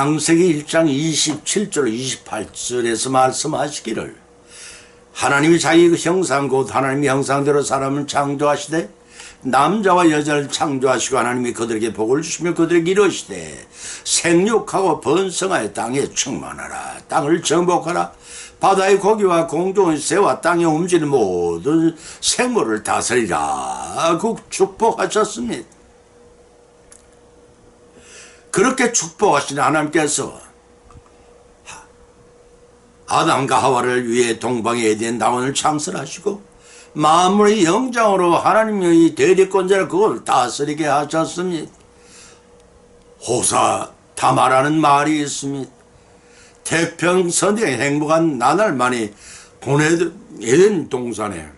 창세기 1장 27절 28절에서 말씀하시기를 하나님이 자기 그 형상 곧 하나님의 형상대로 사람을 창조하시되 남자와 여자를 창조하시고 하나님이 그들에게 복을 주시며 그들에게 이르시되 생육하고 번성하여 땅에 충만하라. 땅을 정복하라. 바다의 고기와 공중의 새와 땅에 움직이는 모든 생물을 다스리라. 그 축복하셨습니다. 그렇게 축복하신 하나님께서 아담과 하와를 위해 동방의 에덴 다원을 창설하시고 만물의 영장으로 하나님의 대리권자를 그걸 다스리게 하셨습니다. 호사 다마라는 말이 있습니다. 태평선의 행복한 나날만이 보내던 동산에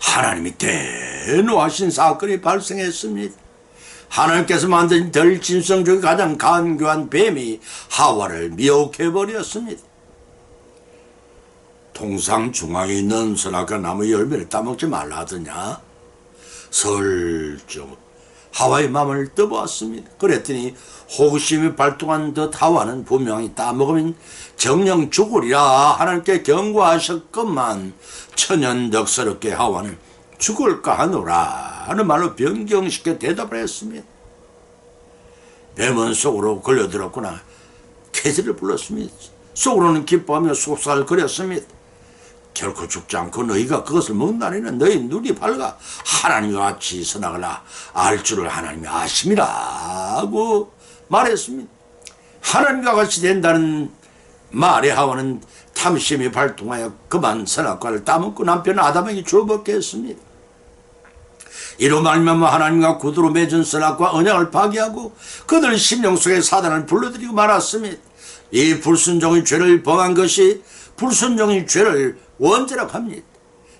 하나님이 대노하신 사건이 발생했습니다. 하나님께서 만든 덜 진성 중에 가장 간교한 뱀이 하와를 미혹해버렸습니다. 동상 중앙에 있는 선악과 나무 열매를 따먹지 말라 하더냐? 설정 하와의 마음을 떠보았습니다. 그랬더니 호기심이 발동한 듯 하와는 분명히 따먹으면 정령 죽으리라 하나님께 경고하셨건만 천연덕스럽게 하와는 죽을까 하노라 하는 말로 변경시켜 대답을 했습니다. 뱀은 속으로 걸려들었구나 캐지를 불렀습니다. 속으로는 기뻐하며 속살거렸습니다. 결코 죽지 않고 너희가 그것을 먹나니는 너희 눈이 밝아 하나님과 같이 선악을 알 줄을 하나님이 아심이라고 말했습니다. 하나님과 같이 된다는 말에 하와는 탐심이 발동하여 그만 선악과를 따먹고 남편 아담에게 줘먹게 했습니다. 이로 말미암아 하나님과 구두로 맺은 선악과 언약을 파기하고 그들 심령 속에 사단을 불러들이고 말았습니다. 이 불순종의 죄를 범한 것이 불순종의 죄를 원죄라고 합니다.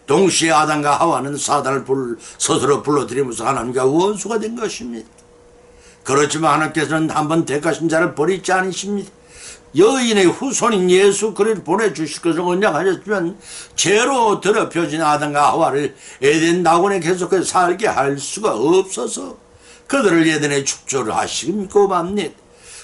동시에 아담과 하와는 사단을 불, 스스로 불러들이면서 하나님과 원수가 된 것입니다. 그렇지만 하나님께서는 한번 택하신 자를 버리지 않으십니다. 여인의 후손인 예수 그리스도를 보내주실 것을 언약하셨지만 죄로 더럽혀진 아담과 하와를 에덴 낙원에 계속해서 살게 할 수가 없어서 그들을 에덴에 축조를 하시고 맙니다.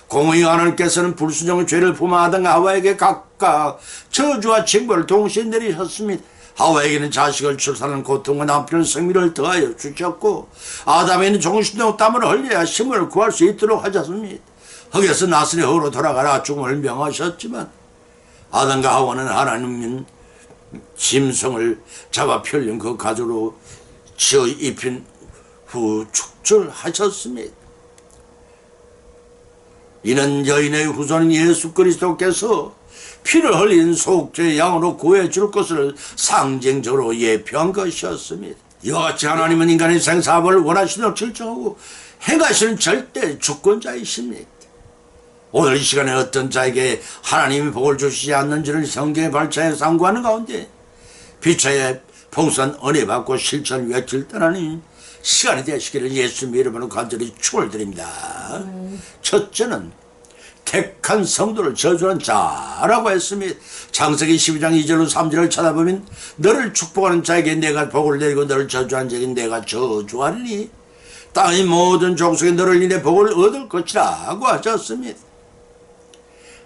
공의 하나님께서는 불순종의 죄를 품은 아담과 하와에게 각각 저주와 징벌을 동시에 내리셨습니다. 하와에게는 자식을 출산하는 고통과 남편의 생미를 더하여 주셨고 아담에는 정신도 땀을 흘려야 힘을 구할 수 있도록 하셨습니다. 흙에서 나스리 흙으로 돌아가라 죽음을 명하셨지만 아담과 하와는 하나님은 짐승을 잡아 펼린 그 가죽으로 지어 입힌 후 축출하셨습니다. 이는 여인의 후손인 예수 그리스도께서 피를 흘린 속죄 양으로 구해줄 것을 상징적으로 예표한 것이었습니다. 이와 같이 하나님은 인간의 생사업을 원하시도록 결정하고 행하시는 절대 주권자이십니다. 오늘 이 시간에 어떤 자에게 하나님이 복을 주시지 않는지를 성경의 발차에 상고하는 가운데 비차에 풍성한 은혜 받고 실천 외칠 떠나는 시간이 되시기를 예수님 이름으로 간절히 축을 드립니다. 첫째는 택한 성도를 저주하는 자라고 했습니다. 창세기 12장 2절로 3절을 찾아보면 너를 축복하는 자에게 내가 복을 내리고 너를 저주하는 자에게 내가 저주하리니 땅의 모든 족속에 너를 인해 복을 얻을 것이라고 하셨습니다.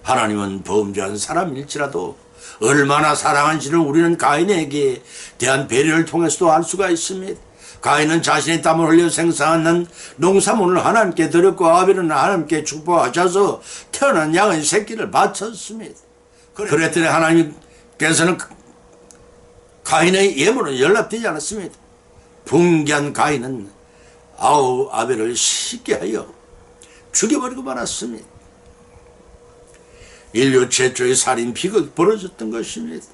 하나님은 범죄한 사람일지라도 얼마나 사랑한지를 우리는 가인에게 대한 배려를 통해서도 알 수가 있습니다. 가인은 자신의 땀을 흘려 생산한 농사물을 하나님께 드렸고 아벨은 하나님께 축복하셔서 태어난 양의 새끼를 바쳤습니다. 그랬더니 하나님께서는 가인의 예물은 연락되지 않았습니다. 분기한 가인은 아우 아벨을 쉽게 하여 죽여버리고 말았습니다. 인류 최초의 살인 비극이 벌어졌던 것입니다.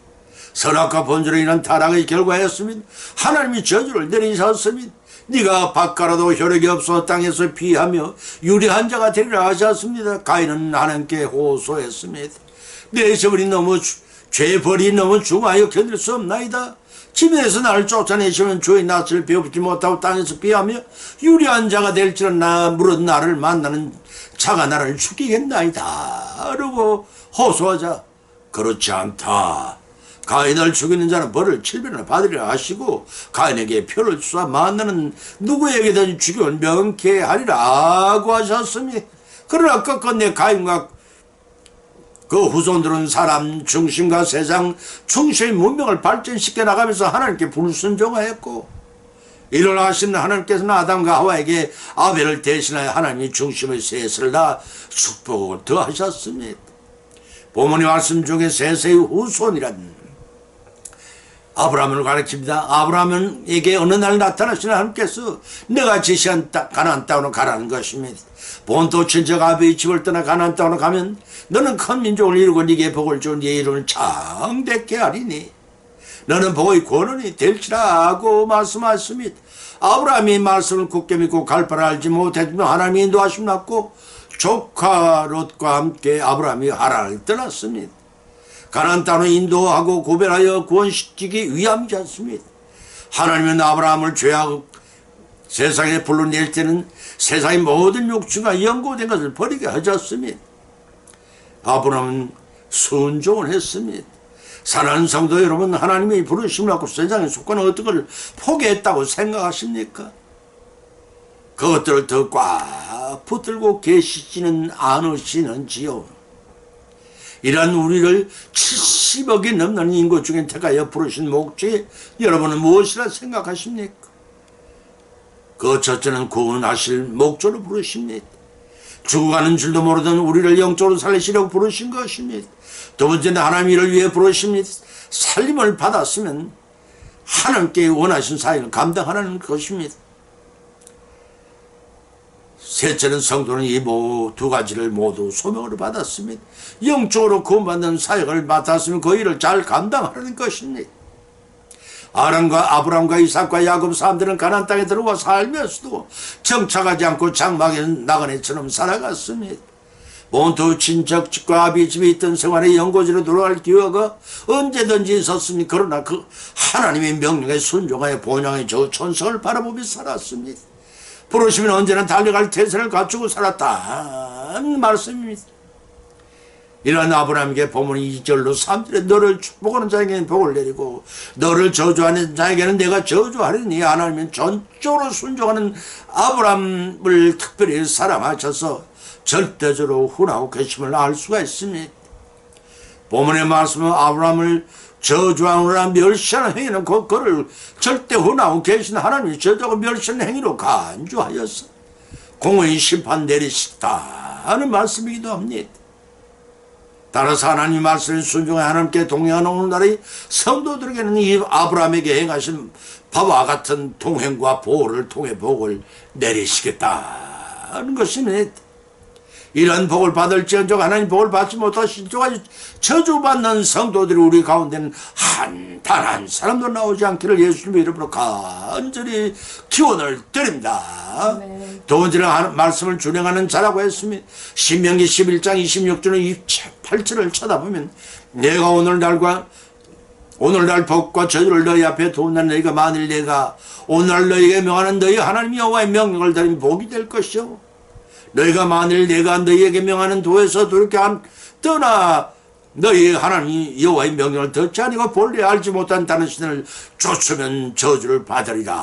선악과 본질로 인한 타락의 결과였습니다. 하나님이 저주를 내리셨습니다. 네가 바깥라도 혈액이 없어 땅에서 피하며 유리한 자가 되리라 하셨습니다. 가인은 하나님께 호소했습니다. 내 세월이 너무 죄벌이 너무 중하여 견딜 수 없나이다. 집에서 나를 쫓아내시면 주의 낯을 배우지 못하고 땅에서 피하며 유리한 자가 될지는 나 물은 나를 만나는 자가 나를 죽이겠나이다. 그러고 호소하자 그렇지 않다. 가인을 죽이는 자는 벌을 7배나 받으리라 하시고 가인에게 표를 주사 만나는 누구에게든 죽여 명쾌 하리라고 하셨으니 그러나 끝끝내 가인과 그 후손들은 사람 중심과 세상 중심의 문명을 발전시켜 나가면서 하나님께 불순종하였고 하시는 하나님께서는 아담과 하와에게 아벨을 대신하여 하나님의 중심의 셋을 다 축복을 더하셨습니다. 부모님 말씀 중에 세세의 후손이란 아브라함을 가르칩니다. 아브라함에게 어느 날 나타나시는 하나님께서 내가 지시한 땅, 가나안 땅으로 가라는 것입니다. 본토 친척 아비의 집을 떠나 가나안 땅으로 가면 너는 큰 민족을 이루고 네게 복을 준네 이름을 창대케 하리니 너는 복의 권원이 될지라고 말씀하십니다. 아브라함이 말씀을 굳게 믿고 갈 바를 알지 못했지만 하나님이 인도하심 났고 조카 롯과 함께 아브라함이 하란을 떠났습니다. 가나안 땅을 인도하고 구별하여 구원시키기 위함이지 않습니다. 하나님은 아브라함을 죄악 세상에 불러낼 때는 세상의 모든 욕심과 연고된 것을 버리게 하셨습니다. 아브라함은 순종을 했습니다. 사랑하는 성도 여러분, 하나님이 부르심을 받고 세상에 어떤 걸 포기했다고 생각하십니까? 그것들을 더 꽉 붙들고 계시지는 않으시는지요? 이러한 우리를 70억이 넘는 인구 중에 택하여 부르신 목적이 여러분은 무엇이라 생각하십니까? 그 첫째는 구원하실 목적으로 부르십니다. 죽어가는 줄도 모르던 우리를 영적으로 살리시려고 부르신 것입니다. 두 번째는 하나님 이를 위해 부르십니다. 살림을 받았으면 하나님께 원하신 사역을 감당하는 것입니다. 셋째는 성도는 이 두 가지를 모두 소명으로 받았습니다. 영적으로 구원받는 사역을 맡았으면 그 일을 잘 감당하는 것입니다. 아람과 아브람과 이삭과 야곱 사람들은 가나안 땅에 들어와 살면서도 정착하지 않고 장막에 나그네처럼 살아갔습니다. 본토 친척 집과 아비 집에 있던 생활의 연고지로 돌아갈 기회가 언제든지 있었으니 그러나 그 하나님의 명령에 순종하여 본향의 저 천성을 바라보며 살았습니다. 부르시면 언제나 달려갈 태세를 갖추고 살았다는 말씀입니다. 이러한 아브라함에게 보문이 2절로 3절에 너를 축복하는 자에게는 복을 내리고 너를 저주하는 자에게는 내가 저주하리니 하나님은 전적으로 순종하는 아브라함을 특별히 사랑하셔서 절대적으로 훈하고 계심을 알 수가 있습니다. 보문의 말씀은 아브라함을 저주하느라 멸시하는 행위는 그, 그를 절대 훈하고 계신 하나님이 저주하고 멸시하는 행위로 간주하여서 공의 심판 내리시다는 말씀이기도 합니다. 따라서 하나님 말씀에 순종해 하나님께 동행하는 오늘날의 성도들에게는 이 아브라함에게 행하신 바와 같은 동행과 보호를 통해 복을 내리시겠다는 것입니다. 이런 복을 받을지언정 하나님 복을 받지 못하신 저까지 저주받는 성도들이 우리 가운데는 한단한 사람도 나오지 않기를 예수님의 이름으로 간절히 기원을 드립니다. 네. 두 번째는 말씀을 준행하는 자라고 했습니다. 신명기 11장 26절의 28절을 쳐다보면 내가 오늘날과 오늘날 복과 저주를 너희 앞에 두는 너희가 만일 내가 오늘날 너희에게 명하는 너희 하나님 여호와의 명령을 들으면 복이 될 것이요 너희가 만일 내가 너희에게 명하는 도에서 그렇게 안 떠나 너희 하나님 여호와의 명령을 듣지 아니고 본래 알지 못한 다른 신을 쫓으면 저주를 받으리라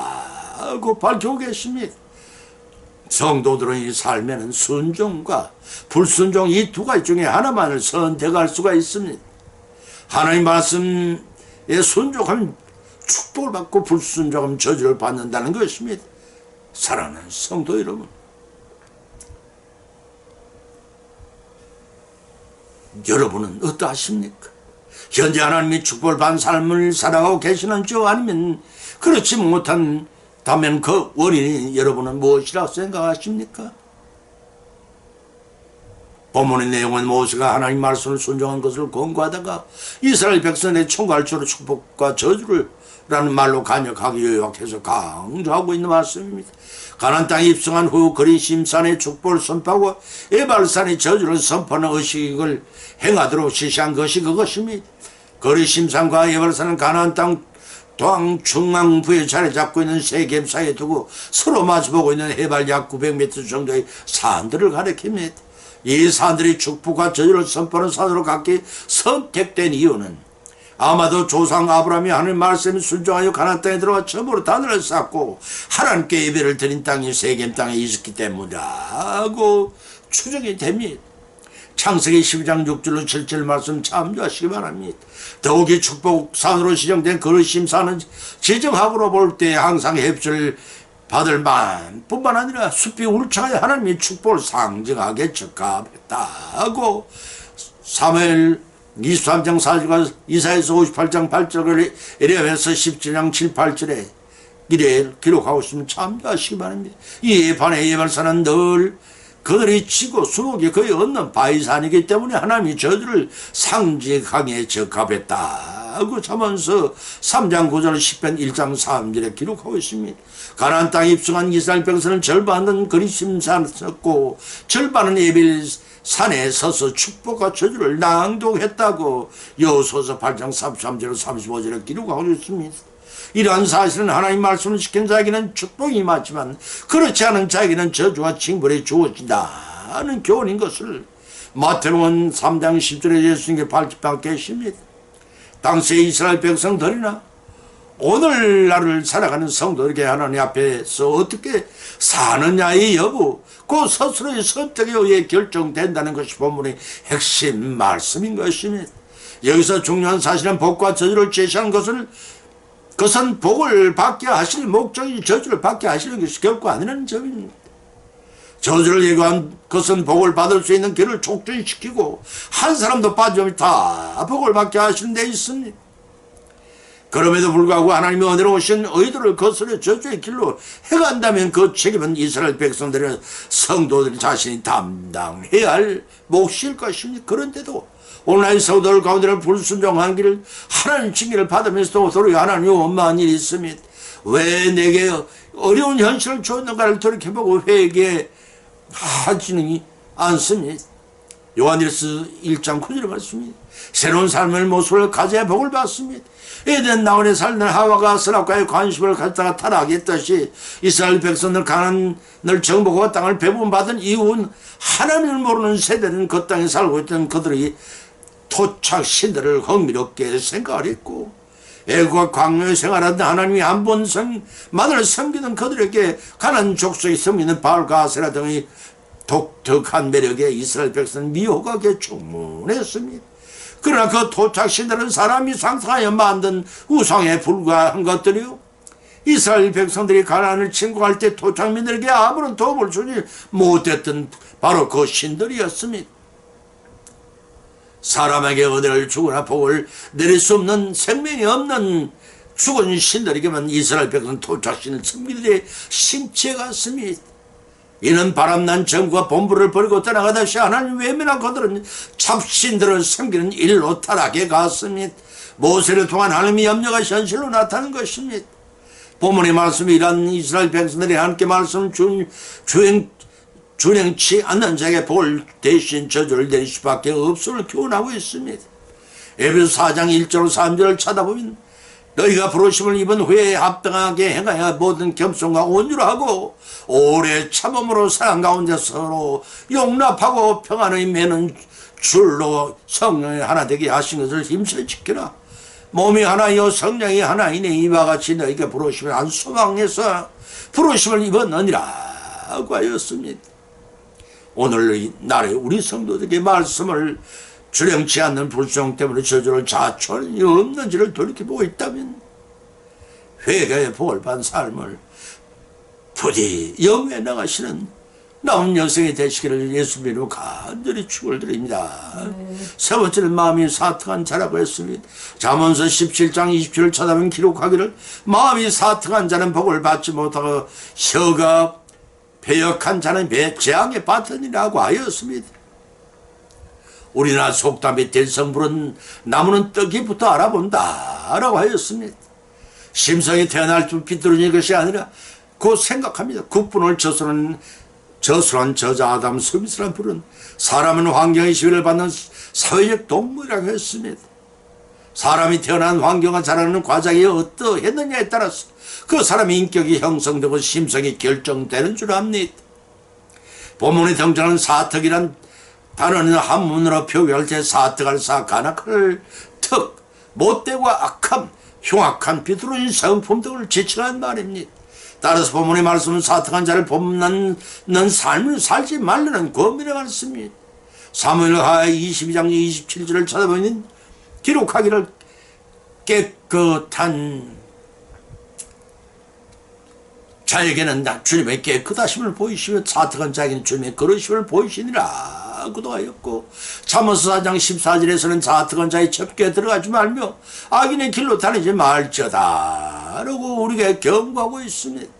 하고 밝히고 계십니다. 성도들은 이 삶에는 순종과 불순종 이 두 가지 중에 하나만을 선택할 수가 있습니다. 하나님 말씀에 순종하면 축복을 받고 불순종하면 저주를 받는다는 것입니다. 사랑하는 성도 여러분. 여러분은 어떠하십니까? 현재 하나님이 축복을 받은 삶을 살아가고 계시는지 아니면 그렇지 못한다면 그 원인이 여러분은 무엇이라고 생각하십니까? 본문의 내용은 모세가 하나님 말씀을 순종한 것을 권고하다가 이스라엘 백성의 총괄주로 축복과 저주를 라는 말로 간역하게 요약해서 강조하고 있는 말씀입니다. 가나안 땅에 입성한 후 그리심산의 축복을 선포하고 에발산의 저주를 선포하는 의식을 행하도록 지시한 것이 그것입니다. 그리심산과 에발산은 가나안 땅 도항 중앙부에 자리 잡고 있는 세겜 사이에 두고 서로 마주보고 있는 해발 약 900m 정도의 산들을 가리킵니다. 이 산들이 축복과 저주를 선포하는 산으로 각기 선택된 이유는 아마도 조상 아브라함이 하나님 말씀에 순종하여 가나안 땅에 들어가 처음으로 단을 쌓고 하나님께 예배를 드린 땅이 세겜 땅에 있었기 때문이라고 추정이 됩니다. 창세기 12장 6절로 7절 말씀 참조하시기 바랍니다. 더욱이 축복산으로 지정된 그릇 심사는 지정학으로 볼 때 항상 협조를 받을 만 뿐만 아니라 숲이 울창하여 하나님의 축복을 상징하게 적합했다고 사무엘 23장 4절과 이사에서 58장 8절을 에레아서 17장 7, 8절에 이래 기록하고 있으면 참조하시기 바랍니다. 이에 반해 예발사는 늘 그들이 치고 수목이 거의 없는 바위산이기 때문에 하나님이 저들을 상징하게 적합했다고 자면서 3장 9절 10편 1장 3절에 기록하고 있습니다. 가나안 땅에 입성한 이스라엘 백성은 절반은 그리심산에 섰고 절반은 에빌 산에 서서 축복과 저주를 낭독했다고 여호수아서 8장 33절 35절에 기록하고 있습니다. 이러한 사실은 하나님 말씀을 지킨 자에게는 축복이 맞지만 그렇지 않은 자에게는 저주와 징벌이 주어진다는 교훈인 것을 마태복음 3장 10절에 예수님께 발집하고 계십니다. 당시의 이스라엘 백성들이나 오늘날을 살아가는 성도에게 하나님 앞에서 어떻게 사느냐의 여부 그 스스로의 선택에 의해 결정된다는 것이 본문의 핵심 말씀인 것입니다. 여기서 중요한 사실은 복과 저주를 제시하는 것을 그것은 복을 받게 하실 목적이 저주를 받게 하시는 것이 결코 아니라는 점입니다. 저주를 예고한 것은 복을 받을 수 있는 길을 촉진시키고 한 사람도 빠짐없이 다 복을 받게 하시는 데 있습니다. 그럼에도 불구하고 하나님의 은혜로 오신 의도를 거스려 저주의 길로 해간다면 그 책임은 이스라엘 백성들의 성도들 자신이 담당해야 할 몫일 것입니다. 그런데도 오늘날 성도들 가운데는 불순종한 길을 하나님 징계를 받으면서도 도리어 하나님 원망한 일이 있습니다. 왜 내게 어려운 현실을 줬는가를 돌이켜보고 회개하지는 않습니다. 요한일서 1장 9절 말씀입니다. 새로운 삶의 모습을 가져야 복을 받습니다. 에덴 나원에 살던 하와가 선악과의 관심을 갖다가 타락했듯이 이스라엘 백성들 가난을 정복하고 땅을 배분받은 이후는 하나님을 모르는 세대는 그 땅에 살고 있던 그들이 토착 신들을 흥미롭게 생각을 했고 애국과 광야에 생활하던 하나님이 한번성만을 섬기는 그들에게 가난 족속이 섬기는 바알과 아세라 등의 독특한 매력에 이스라엘 백성은 미혹하게 충문했습니다. 그러나 그 토착신들은 사람이 상상하여 만든 우상에 불과한 것들이요. 이스라엘 백성들이 가난을 침공할 때 토착민들에게 아무런 도움을 주지 못했던 바로 그 신들이었습니다. 사람에게 은혜를 주거나 복을 내릴 수 없는 생명이 없는 죽은 신들에게만 이스라엘 백성 토착신을 섬기되 신체 같습니다. 이는 바람난 정부가 본부를 버리고 떠나가다시 하나님 외면한 그들은 잡신들을 섬기는 일로 타락해 갔습니다. 모세를 통한 하나님의 염려가 현실로 나타난 것입니다. 본문의 말씀이 이런 이스라엘 백성들이 함께 말씀 준 주행 준행치 않는 자에게 볼 대신 저주를 내릴 수밖에 없음을 교훈하고 있습니다. 에베소 4장 1절 3절을 찾아보면 너희가 부르심을 입은 후에 합당하게 행하여 모든 겸손과 온유로 하고 오래 참음으로 사랑 가운데 서로 용납하고 평안의 매는 줄로 성령이 하나 되게 하신 것을 힘써 지키라. 몸이 하나요 성령이 하나이네 이와 같이 너희가 부르심을 안 소망해서 부르심을 입었느니라고 하였습니다. 오늘 날에 우리 성도들에게 말씀을 주령치 않는 불성 때문에 저주를 자초할 없는지를 돌이켜보고 있다면 회개의 복을 받은 삶을 부디 영에 나가시는 여성이 되시기를 예수님으로 간절히 축을 드립니다. 세 번째는 마음이 사특한 자라고 했습니다. 잠언서 17장 27을 찾아보면 기록하기를 마음이 사특한 자는 복을 받지 못하고 혀가 배역한 자는 재앙에 받으니라고 하였습니다. 우리나라 속담에 대성불은 나무는 떡이부터 알아본다 라고 하였습니다. 심성이 태어날 줄 비뚤어진 것이 아니라 그 생각합니다. 국분을 저수는 저수한 저자 아담 스미스란 불은 사람은 환경의 지위를 받는 사회적 동물이라고 했습니다. 사람이 태어난 환경과 자라는 과정이 어떠했느냐에 따라서 그 사람의 인격이 형성되고 심성이 결정되는 줄 압니다. 본문에 등장하는 사특이란 단어는 한문으로 표기할 때 사특할 사 간악할 특 못되고 악함 흉악한 비뚤어진 성품 등을 지칭한 말입니다. 따라서 본문의 말씀은 사특한 자를 범는 삶을 살지 말라는 권면의 말씀이. 사무엘하 22장 27절을 찾아보면 기록하기를 깨끗한 자에게는 나 주님의 깨끗하심을 보이시며 사특한 자에게는 주님의 거룩심을 보이시니라. 구도하였고 잠언서 4장 14절에서는 사특한 자의 첩기에 들어가지 말며 악인의 길로 다니지 말지어다. 라고 우리에게 경고하고 있습니다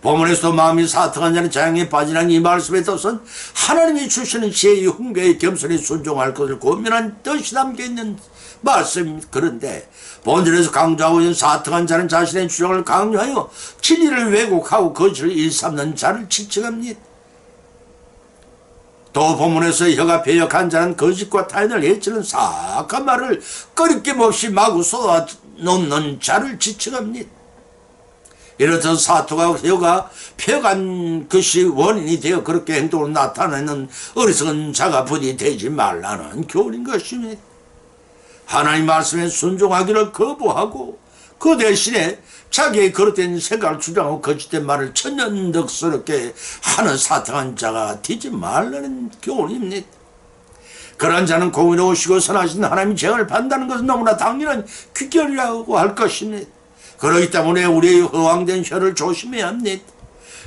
본문에서도 마음이 사특한 자는 재앙에 빠지는 이 말씀에 떠선 하나님이 주시는 지혜의 훈계에 겸손히 순종할 것을 고민한 뜻이 담겨있는 말씀입니다. 그런데 본절에서 강조하고 있는 사특한 자는 자신의 주장을 강요하여 진리를 왜곡하고 거짓을 일삼는 자를 지칭합니다. 또 본문에서 혀가 배역한 자는 거짓과 타인을 해치는 사악한 말을 꺼리낌 없이 마구 쏟아놓는 자를 지칭합니다. 이렇듯 사투가 혀가 펴간 것이 원인이 되어 그렇게 행동으로 나타내는 어리석은 자가 부디 되지 말라는 교훈인 것입니다. 하나님 말씀에 순종하기를 거부하고 그 대신에 자기의 그릇된 생각을 주장하고 거짓된 말을 천연덕스럽게 하는 사탕한 자가 되지 말라는 교훈입니다. 그런 자는 공의로우시고 선하신 하나님이 죄를 판다는 것은 너무나 당연한 귀결이라고 할 것입니다. 그렇기 때문에 우리의 허황된 혀를 조심해야 합니다.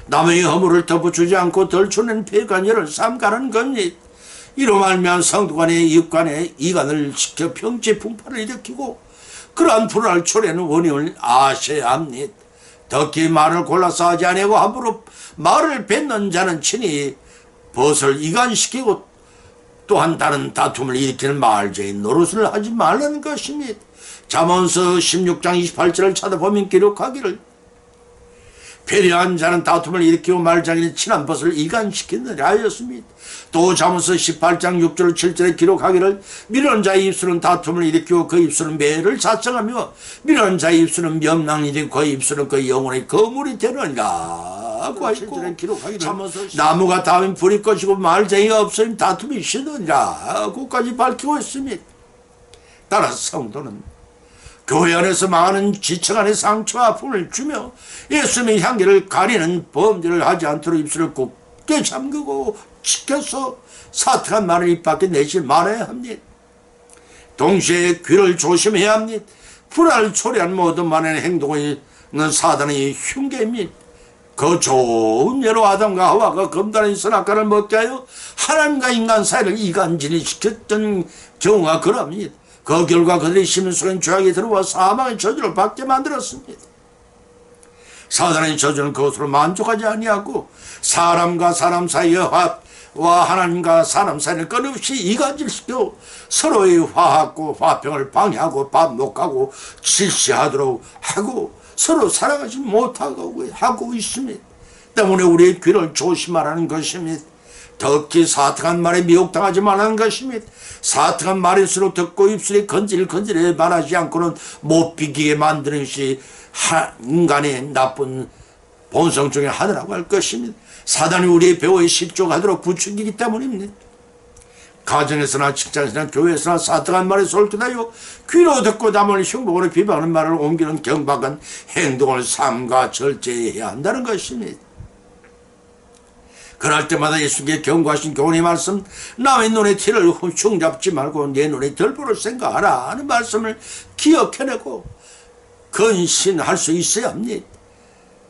남의 허물을 덮어주지 않고 덜쳐낸 폐관여를 삼가는 겁니다. 이로 말미암 성도 간의 이웃 간의 이간을 시켜 평지 풍파를 일으키고 그러한 불화를 초래하는 원인을 아셔야 합니다. 덕기 말을 골라서 하지 아니하고 함부로 말을 뱉는 자는 친히 벗을 이간시키고 또한 다른 다툼을 일으키는 말죄인 노릇을 하지 말라는 것입니다. 잠언서 16장 28절을 찾아보면 기록하기를 배려한 자는 다툼을 일으키고 말자기는 친한 벗을 이간시키느라 하였습니다. 또 잠언서 18장 6절 7절에 기록하기를 미련 자의 입술은 다툼을 일으키고 그 입술은 매를 자청하며 미련 자의 입술은 명랑이 되고 그 입술은 그 영혼의 거물이 되느니라 하고 기록하기를 나무가 닿으면 불이 꺼지고 말쟁이가 없으면 다툼이 시느니라 하고까지 밝히고 있습니다. 따라서 성도는 교회 안에서 많은 지청 안의 상처와 아픔을 주며 예수님의 향기를 가리는 범죄를 하지 않도록 입술을 곱게 잠그고 지켜서 사탄한 말을 입 밖에 내지 말아야 합니다. 동시에 귀를 조심해야 합니다. 불화를 초래한 모든 만의 행동은 사단의 흉계입니다. 그 좋은 예로 아담과 하와가 검단의 선악과를 먹게 하여 하나님과 인간 사이를 이간질이 시켰던 경우가 그럽니다. 그 결과 그들이 속엔 죄악이 들어와 사망의 저주를 받게 만들었습니다. 사단의 저주는 그것으로 만족하지 아니하고 사람과 사람 사이의 화와 하나님과 사람 사이를 끊임없이 이간질시켜 서로의 화합고 화평을 방해하고 반목하고 질시하도록 하고 서로 살아가지 못하고 하고 있습니다. 때문에 우리의 귀를 조심하라는 것입니다. 특히 사특한 말에 미혹당하지 말라는 것입니다. 사특한 말일수록 듣고 입술이 건질건질해 말하지 않고는 못 비기게 만드는 것이 인간의 나쁜 본성 중에 하나라고 할 것입니다. 사단이 우리의 배우에 실족하도록 부추기기 때문입니다. 가정에서나 직장에서나 교회에서나 사특한 말에 솔깃하여 귀로 듣고 남을 흉복으로 비방하는 말을 옮기는 경박한 행동을 삼가 절제해야 한다는 것입니다. 그럴 때마다 예수께 경고하신 교훈의 말씀 남의 눈에 티를 훔충 잡지 말고 내 눈에 덜 보를 생각하라 하는 말씀을 기억해내고 근신할 수 있어야 합니다.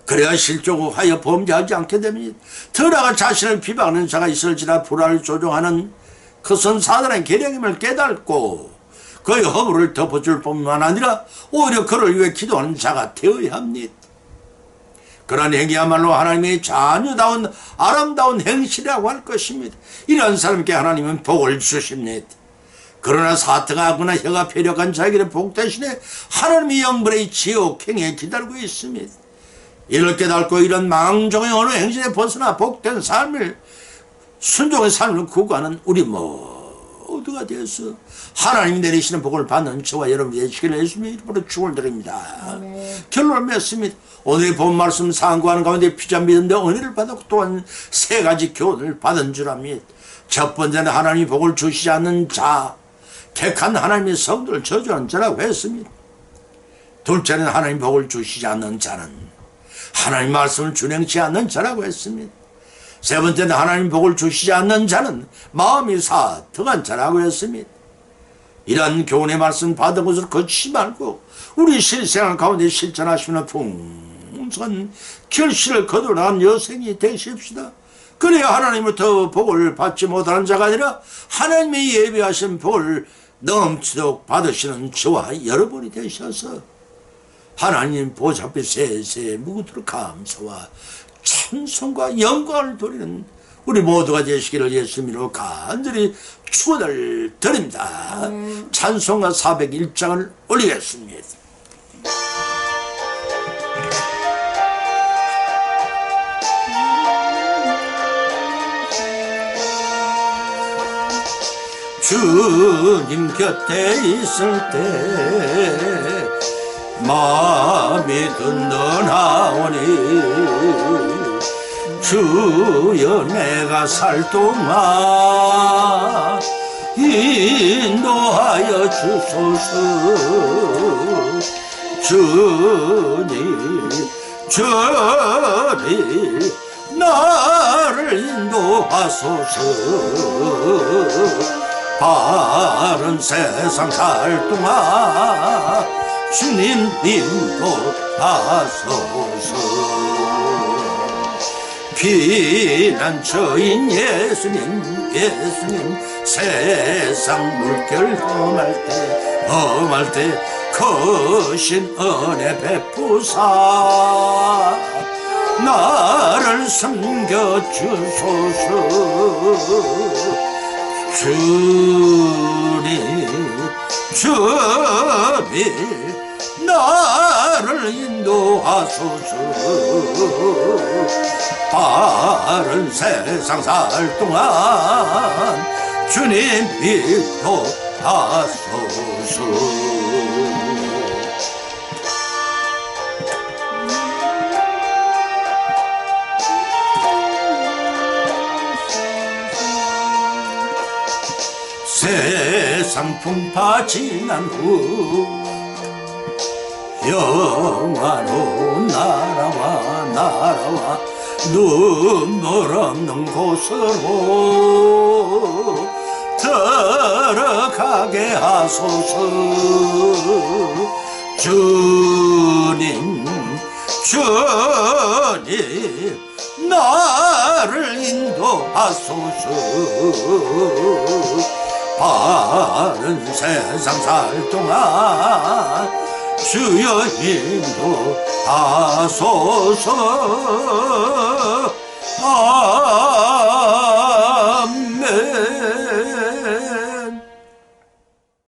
그래야 실족하여 범죄하지 않게 됩니다. 더나가 자신을 비방하는 자가 있을지라 불화를 조종하는 그것은 사단의 계량임을 깨닫고 그의 허물을 덮어줄 뿐만 아니라 오히려 그를 위해 기도하는 자가 되어야 합니다. 그런 행위야말로 하나님의 자녀다운 아름다운 행실이라고 할 것입니다. 이런 사람께 하나님은 복을 주십니다. 그러나 사탕하거나 혀가 폐력한 자에게는 복 대신에 하나님의 영벌의 지옥행에 기다리고 있습니다. 이를 깨닫고 이런 망종의 어느 행실에 벗어나 복된 삶을 순종의 삶을 구가하는 우리 모두가 되어서 하나님이 내리시는 복을 받는 저와 여러분이 되시기를 예수님의 이름으로 축을 드립니다. 결론을 맺습니다. 오늘의 본 말씀 상고하는 가운데 피자 믿는데 은혜를 받았고 또한 세 가지 교훈을 받은 줄 압니다. 첫 번째는 하나님이 복을 주시지 않는 자, 택한 하나님의 성도를 저주하는 자라고 했습니다. 둘째는 하나님 복을 주시지 않는 자는 하나님 말씀을 준행치 않는 자라고 했습니다. 세 번째는 하나님 복을 주시지 않는 자는 마음이 사특한 자라고 했습니다. 이런 교훈의 말씀 받은 것을 거치지 말고 우리 실생활 가운데 실천하시는 풍선 결실을 거두어나간 여생이 되십시다. 그래야 하나님부터 복을 받지 못하는 자가 아니라 하나님의 예비하신 복을 넘치도록 받으시는 저와 여러분이 되셔서 하나님 보좌 앞에 세세 무구토록 감사와 찬송과 영광을 돌리는 우리 모두가 되시기를 예수님으로 간절히 축원을 드립니다. 찬송가 401장을 올리겠습니다. 주님 곁에 있을 때 마음이 든든하오니 주여 내가 살 동안 인도하여 주소서. 주님 주님 나를 인도하소서. 바른 세상 살 동안 주님 인도하소서 피난처인 예수님 예수님 세상 물결 험할 때 험할 때 거신 은혜 베푸사. 나를 섬겨 주소서. 주님 주님 나를 인도하소서. 바른 세상 살 동안 주님 인도하소서. 세상 풍파 지난 후 영화로운 나라와 나라와 눈물 없는 곳으로 들어가게 하소서. 주님 주님 나를 인도하소서. 바른 세상 살 동안 주여 인도하소서. 아